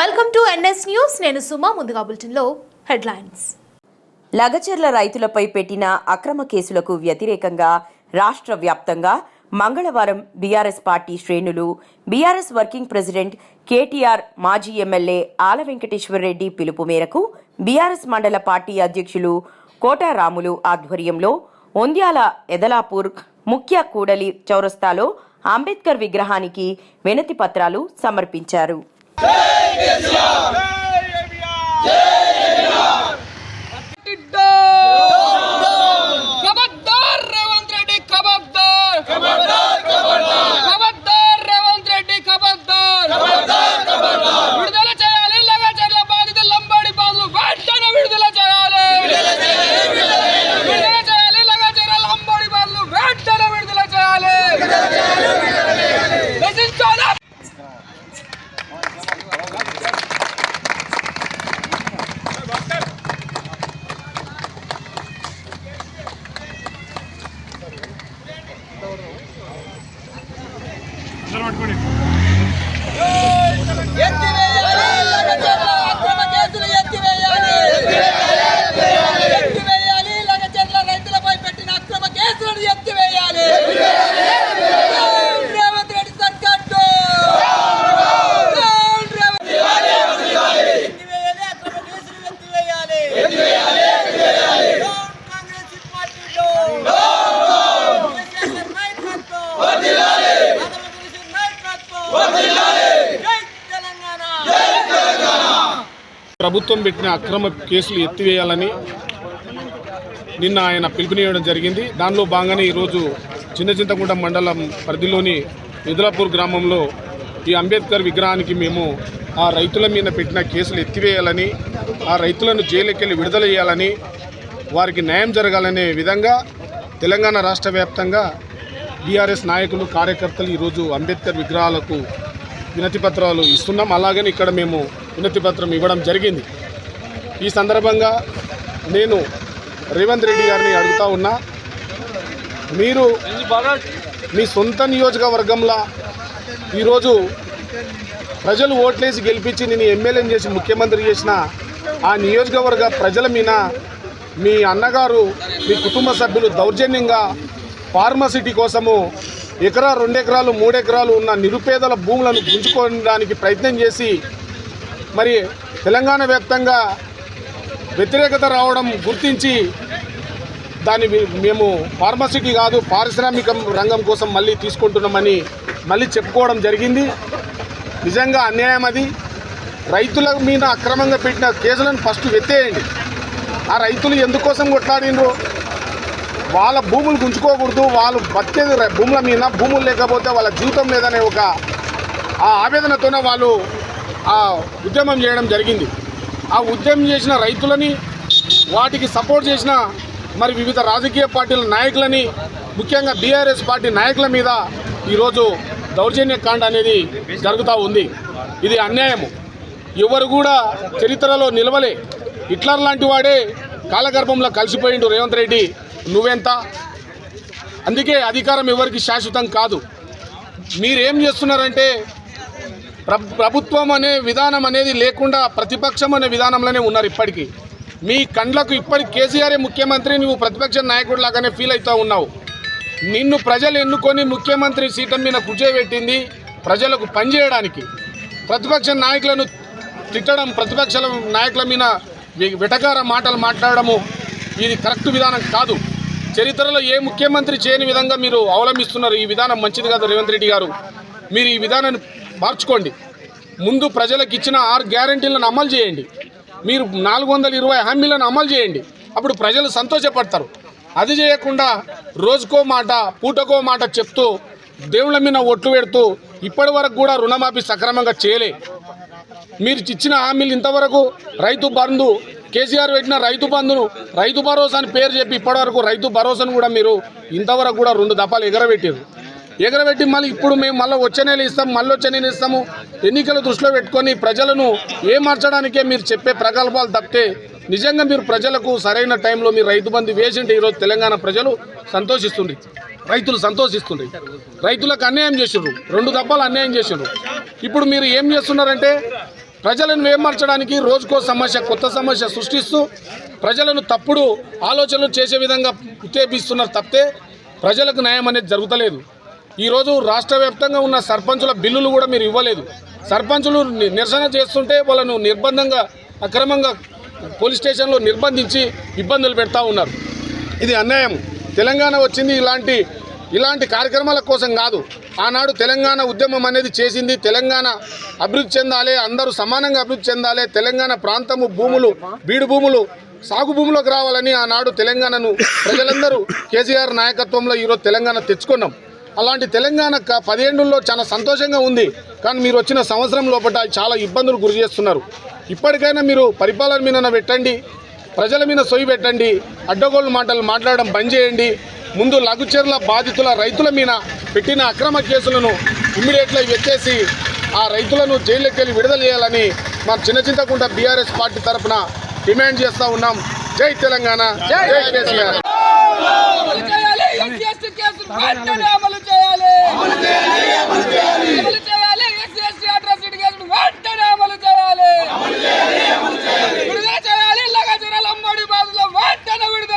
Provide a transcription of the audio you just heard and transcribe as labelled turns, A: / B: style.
A: Welcome to NS news నేను సుమా ముందుగా బులెటిన్లో హెడ్లైన్స్.
B: లగచర్ల రైతులపై పెట్టిన అక్రమ కేసులకు వ్యతిరేకంగా రాష్ట్ర వ్యాప్తంగా మంగళవారం బీఆర్ఎస్ పార్టీ శ్రేణులు బీఆర్ఎస్ వర్కింగ్ ప్రెసిడెంట్ కేటీఆర్ మాజీ ఎమ్మెల్యే ఆల వెంకటేశ్వరరెడ్డి పిలుపు మేరకు బీఆర్ఎస్ మండల పార్టీ అధ్యక్షులు కోటారాములు ఆధ్వర్యంలో ఒంద్యాల ఎదలాపూర్ ముఖ్య కూడలి చౌరస్తాలో అంబేద్కర్ విగ్రహానికి వినతి పత్రాలు సమర్పించారు.
C: பேசலாம் ஜெய்
D: ప్రభుత్వం పెట్టిన అక్రమ కేసులు ఎత్తివేయాలని నిన్న ఆయన పిలుపునివ్వడం జరిగింది. దానిలో భాగంగానే ఈరోజు చిన్న చింతకుంట మండలం పరిధిలోని నిదులాపూర్ గ్రామంలో ఈ అంబేద్కర్ విగ్రహానికి మేము ఆ రైతుల మీద పెట్టిన కేసులు ఎత్తివేయాలని ఆ రైతులను జైలుకెళ్ళి విడుదల చేయాలని వారికి న్యాయం జరగాలనే విధంగా తెలంగాణ రాష్ట్ర వ్యాప్తంగా బీఆర్ఎస్ నాయకులు కార్యకర్తలు ఈరోజు అంబేద్కర్ విగ్రహాలకు వినతి పత్రాలు ఇస్తున్నాం. అలాగని ఇక్కడ మేము వినతి పత్రం ఇవ్వడం జరిగింది. ఈ సందర్భంగా నేను రేవంత్ రెడ్డి గారిని అడుగుతా ఉన్నా మీరు మీ సొంత నియోజకవర్గంలో ఈరోజు ప్రజలు ఓట్లేసి గెలిపించి నేను ఎమ్మెల్యేని చేసి ముఖ్యమంత్రి చేసిన ఆ నియోజకవర్గ ప్రజల మీద మీ అన్నగారు మీ కుటుంబ సభ్యులు దౌర్జన్యంగా ఫార్మసిటీ కోసము ఎకరా రెండు ఎకరాలు ఉన్న నిరుపేదల భూములను గుంజుకోవడానికి ప్రయత్నం చేసి మరి తెలంగాణ వ్యాప్తంగా వ్యతిరేకత రావడం గుర్తించి దాన్ని మేము ఫార్మసిటీ కాదు పారిశ్రామిక రంగం కోసం మళ్ళీ తీసుకుంటున్నామని మళ్ళీ చెప్పుకోవడం జరిగింది. నిజంగా అన్యాయం అది. రైతుల మీద అక్రమంగా పెట్టిన కేసులను ఫస్ట్ వెత్తేయండి ఆ రైతులు ఎందుకోసం కొట్లాడినరు వాళ్ళ భూములు గుంజుకోకూడదు వాళ్ళు బతికేది భూముల మీద భూములు లేకపోతే వాళ్ళ జీవితం లేదనే ఒక ఆ ఆవేదనతోనే వాళ్ళు ఆ ఉద్యమం చేయడం జరిగింది. ఆ ఉద్యమం చేసిన రైతులని వాటికి సపోర్ట్ చేసిన మరి వివిధ రాజకీయ పార్టీల నాయకులని ముఖ్యంగా బీఆర్ఎస్ పార్టీ నాయకుల మీద ఈరోజు దౌర్జన్య కాండ అనేది జరుగుతూ ఉంది. ఇది అన్యాయము. ఎవరు కూడా చరిత్రలో నిలవలే. హిట్లర్ లాంటి వాడే కాలగర్భంలో కలిసిపోయిండు రేవంత్ రెడ్డి. నువ్వెంత? అందుకే అధికారం ఎవరికి శాశ్వతం కాదు. మీరేం చేస్తున్నారంటే ప్రభుత్వం అనే విధానం అనేది లేకుండా ప్రతిపక్షం అనే విధానంలోనే ఉన్నారు ఇప్పటికీ. మీ కండ్లకు ఇప్పటి కేసీఆరే ముఖ్యమంత్రి నువ్వు ప్రతిపక్ష నాయకుడు లాగానే ఫీల్ అవుతూ ఉన్నావు. నిన్ను ప్రజలు ఎన్నుకొని ముఖ్యమంత్రి సీతం మీద కూర్చోబెట్టింది ప్రజలకు పనిచేయడానికి. ప్రతిపక్ష నాయకులను తిట్టడం ప్రతిపక్ష నాయకుల మీద వెటకార మాటలు మాట్లాడము ఇది కరెక్ట్ విధానం కాదు. చరిత్రలో ఏ ముఖ్యమంత్రి చేయని విధంగా మీరు అవలంబిస్తున్నారు? ఈ విధానం మంచిది కాదు రేవంత్ రెడ్డి గారు. మీరు ఈ విధానాన్ని మార్చుకోండి. ముందు ప్రజలకు ఇచ్చిన ఆరు గ్యారంటీలను అమలు చేయండి. మీరు నాలుగు వందల ఇరవై హామీలను అమలు చేయండి. అప్పుడు ప్రజలు సంతోషపడతారు. అది చేయకుండా రోజుకో మాట పూటకో మాట చెప్తూ దేవుళ్ళ మీద ఒట్లు పెడుతూ ఇప్పటి వరకు కూడా రుణమాఫీ సక్రమంగా చేయలే. మీరు ఇచ్చిన హామీలు ఇంతవరకు రైతు బంధు కేసీఆర్ పెట్టిన రైతు బంధును రైతు భరోసా అని పేరు చెప్పి ఇప్పటివరకు రైతు భరోసాను కూడా మీరు ఇంతవరకు కూడా రెండు దఫాలు ఎగరబెట్టారు ఎగరబెట్టి మళ్ళీ ఇప్పుడు మేము మళ్ళీ వచ్చే నెల ఇస్తాం మళ్ళీ వచ్చే నెల ఇస్తాము. ఎన్నికలు దృష్టిలో పెట్టుకొని ప్రజలను ఏమార్చడానికే మీరు చెప్పే ప్రగల్భాలు తప్పితే నిజంగా మీరు ప్రజలకు సరైన టైంలో మీరు రైతు బంధు వేసింటే ఈరోజు తెలంగాణ ప్రజలు సంతోషిస్తుంది రైతులు సంతోషిస్తుంది రైతులకు అన్యాయం చేసిండ్రు. రెండు దప్పాలు అన్యాయం చేసిండ్రు. ఇప్పుడు మీరు ఏం చేస్తున్నారంటే ప్రజలను వేమర్చడానికి రోజుకో సమస్య కొత్త సమస్య సృష్టిస్తూ ప్రజలను తప్పుడు ఆలోచనలు చేసే విధంగా ఉత్తేపిస్తున్నారు తప్పితే ప్రజలకు న్యాయం అనేది జరుగుతలేదు. ఈరోజు రాష్ట్ర వ్యాప్తంగా ఉన్న సర్పంచుల బిల్లులు కూడా మీరు ఇవ్వలేదు. సర్పంచులు ని- నిరసన చేస్తుంటే వాళ్ళను నిర్బంధంగా అక్రమంగా పోలీస్ స్టేషన్లో నిర్బంధించి ఇబ్బందులు పెడతా ఉన్నారు. ఇది అన్యాయం. తెలంగాణ వచ్చింది ఇలాంటి ఇలాంటి కార్యక్రమాల కోసం కాదు. ఆనాడు తెలంగాణ ఉద్యమం అనేది చేసింది తెలంగాణ అభివృద్ధి చెందాలి అందరూ సమానంగా అభివృద్ధి చెందాలి తెలంగాణ ప్రాంతము భూములు బీడు భూములు సాగు భూములకు రావాలని ఆనాడు తెలంగాణను ప్రజలందరూ కేసీఆర్ నాయకత్వంలో ఈరోజు తెలంగాణ తెచ్చుకున్నాం. అలాంటి తెలంగాణ క- చాలా సంతోషంగా ఉంది. కానీ మీరు వచ్చిన సంవత్సరం లోపల చాలా ఇబ్బందులు గురి చేస్తున్నారు. ఇప్పటికైనా మీరు పరిపాలన మీద పెట్టండి ప్రజల మీద సొయ్యి పెట్టండి అడ్డగోళ్ళు మాటలు మాట్లాడడం బంద్ చేయండి ముందు లఘుచర్ల బాధితుల రైతుల మీద పెట్టిన అక్రమ కేసులను ఇమ్మీడియట్గా ఎత్తేసి ఆ రైతులను జైల్లోకి వెళ్ళి విడుదల చేయాలని మా చిన్న చింతకుంట బీఆర్ఎస్ పార్టీ తరఫున డిమాండ్ చేస్తూ ఉన్నాం. జై తెలంగాణ. జై కేసీఆర్